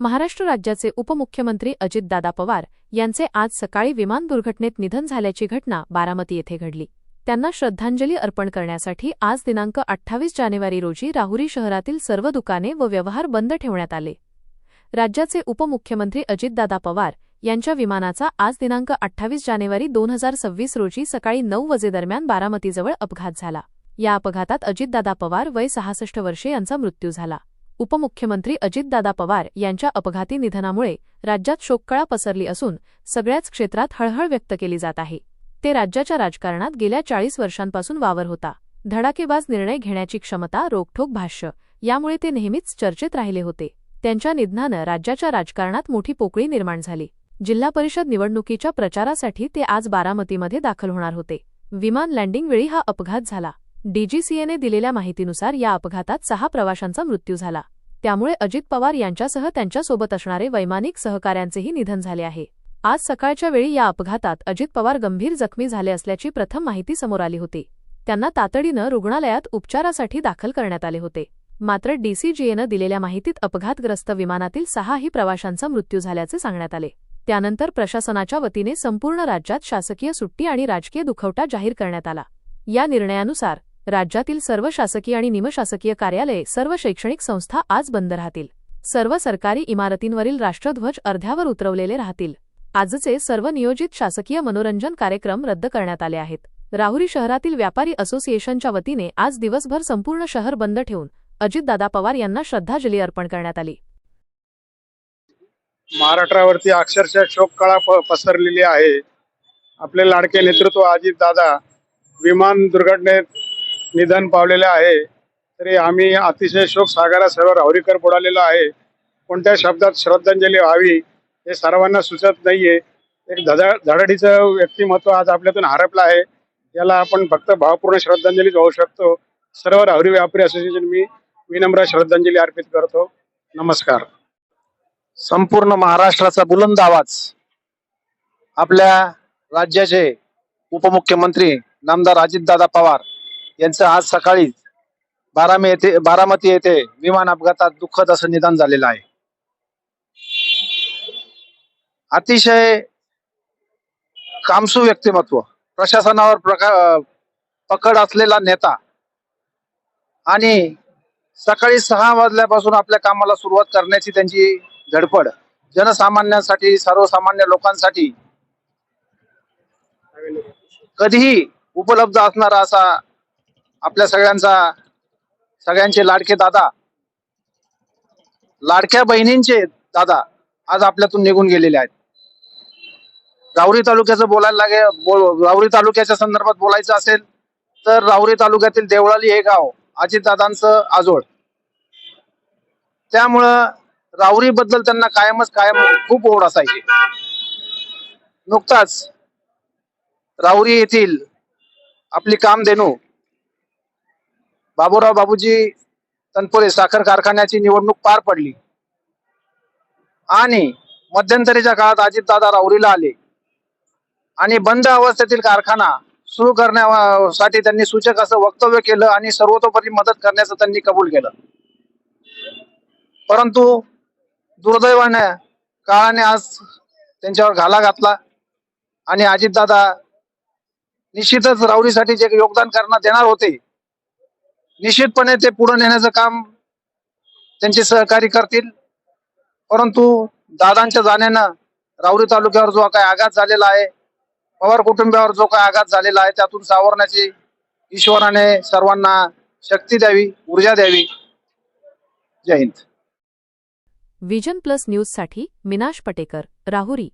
महाराष्ट्र राज्याचे उपमुख्यमंत्री अजितदादा पवार यांचे आज सकाळी विमान दुर्घटनेत निधन झाल्याची घटना बारामती येथे घडली. त्यांना श्रद्धांजली अर्पण करण्यासाठी आज दिनांक अठ्ठावीस जानेवारी रोजी राहुरी शहरातील सर्व दुकाने व व्यवहार बंद ठेवण्यात आले. राज्याचे उपमुख्यमंत्री अजितदादा पवार यांच्या विमानाचा आज दिनांक अठ्ठावीस जानेवारी दोन हजार सव्वीस रोजी सकाळी नऊ वाजेदरम्यान बारामतीजवळ अपघात झाला. या अपघातात अजितदादा पवार वय सहासष्ट वर्षे यांचा मृत्यू झाला. उपमुख्यमंत्री अजितदादा पवार यांच्या अपघाती निधनामुळे राज्यात शोककळा पसरली असून सगळ्याच क्षेत्रात हळहळ व्यक्त केली जात आहे. ते राज्याच्या राजकारणात गेल्या चाळीस वर्षांपासून वावर होता. धडाकेबाज निर्णय घेण्याची क्षमता रोखठोक भाष्य यामुळे ते नेहमीच चर्चेत राहिले होते. त्यांच्या निधनानं राज्याच्या राजकारणात मोठी पोकळी निर्माण झाली. जिल्हा परिषद निवडणुकीच्या प्रचारासाठी ते आज बारामतीमध्ये दाखल होणार होते. विमान लँडिंगवेळी हा अपघात झाला. डीजीसीएने दिलेल्या माहितीनुसार या अपघातात सहा प्रवाशांचा मृत्यू झाला. त्यामुळे अजित पवार यांच्यासह त्यांच्यासोबत असणारे वैमानिक सहकाऱ्यांचेही निधन झाले आहे. आज सकाळच्या वेळी या अपघातात अजित पवार गंभीर जखमी झाले असल्याची प्रथम माहिती समोर आली होती. त्यांना तातडीनं रुग्णालयात उपचारासाठी दाखल करण्यात आले होते. मात्र डीसीजीएनं दिलेल्या माहितीत अपघातग्रस्त विमानातील सहाही प्रवाशांचा मृत्यू झाल्याचे सांगण्यात आले. त्यानंतर प्रशासनाच्या वतीने संपूर्ण राज्यात शासकीय सुट्टी आणि राजकीय दुखवटा जाहीर करण्यात आला. या निर्णयानुसार राज्यातील सर्व शासकीय आणि निमशासकीय कार्यालये सर्व शैक्षणिक संस्था आज बंद राहतील. सर्व सरकारी इमारतींवरील राष्ट्रध्वज अर्ध्यावर उतरवलेले राहतील. आजचे सर्व नियोजित शासकीय मनोरंजन कार्यक्रम रद्द करण्यात आले आहेत. राहुरी शहरातील व्यापारी असोसिएशनच्या वतीने आज दिवसभर संपूर्ण शहर बंद ठेवून अजितदादा पवार यांना श्रद्धांजली अर्पण करण्यात आली. महाराष्ट्रावरती अक्षरशः शोककळा पसरलेली आहे. आपले लाडके नेतृत्व अजितदादा विमान दुर्घटनेत निधन पावलेले आहे. तरी आम्ही अतिशय शोक सागरा सर्व राहुरीकर बुडालेलो आहे. कोणत्या शब्दात श्रद्धांजली व्हावी हे सर्वांना सुचत नाहीये. एक धडा धडाडीचं व्यक्तिमत्व आज आपल्यातून हरपलं आहे. याला आपण फक्त भावपूर्ण श्रद्धांजली वाहू शकतो. सर्व राहुरी व्यापारी असोसिएशन मी विनम्र श्रद्धांजली अर्पित करतो. नमस्कार. संपूर्ण महाराष्ट्राचा बुलंद आवाज. आपल्या राज्याचे उपमुख्यमंत्री नामदार अजितदादा पवार यांचं आज सकाळी बारामी येथे बारामती येथे विमान अपघातात दुःखद असं निधन झालेलं आहे. अतिशय कामसू व्यक्तिमत्व प्रशासनावर प्रका पकड असलेला नेता आणि सकाळी सहा वाजल्यापासून आपल्या कामाला सुरुवात करण्याची त्यांची धडपड जनसामान्यांसाठी सर्वसामान्य लोकांसाठी कधीही उपलब्ध असणारा असा आपल्या सगळ्यांचा सगळ्यांचे लाडके दादा लाडक्या बहिणींचे दादा आज आपल्यातून निघून गेलेले आहेत. राहुरी तालुक्याचं बोलायला लागे बोल राहुरी तालुक्याच्या संदर्भात बोलायचं असेल तर राहुरी तालुक्यातील देवळाली हे गाव अजितदादांचं आजोळ. त्यामुळं राहुरी बद्दल त्यांना कायमच कायम खूप ओढ असायची. नुकताच राहुरी येथील आपली कामधेनू बाबूराव बाबूजी तनपुरे साखर कारखान्याची निवडणूक पार पडली. आणि मध्यंतरीच्या काळात अजितदादा राऊरीला आले. आणि बंद अवस्थेतील कारखाना सुरू करण्यासाठी त्यांनी सूचक असं वक्तव्य केलं आणि सर्वतोपरी मदत करण्याचं त्यांनी कबूल केलं. परंतु दुर्दैवाने काळाने आज त्यांच्यावर घाला घातला आणि अजितदादा निश्चितच राऊरीसाठी जे योगदान करणं देणार होते निश्चितपणे ते पुढे नेण्याचं काम त्यांचे सहकारी करतील. परंतु दादांच्या जाण्यानं राहुरी तालुक्यावर जो काही आघात झालेला आहे पवार कुटुंबियावर जो काही आघात झालेला आहे त्यातून सावरण्याची ईश्वराने सर्वांना शक्ती द्यावी ऊर्जा द्यावी. जय हिंद. विजन प्लस न्यूजसाठी मिनाश पटेकर राहुरी.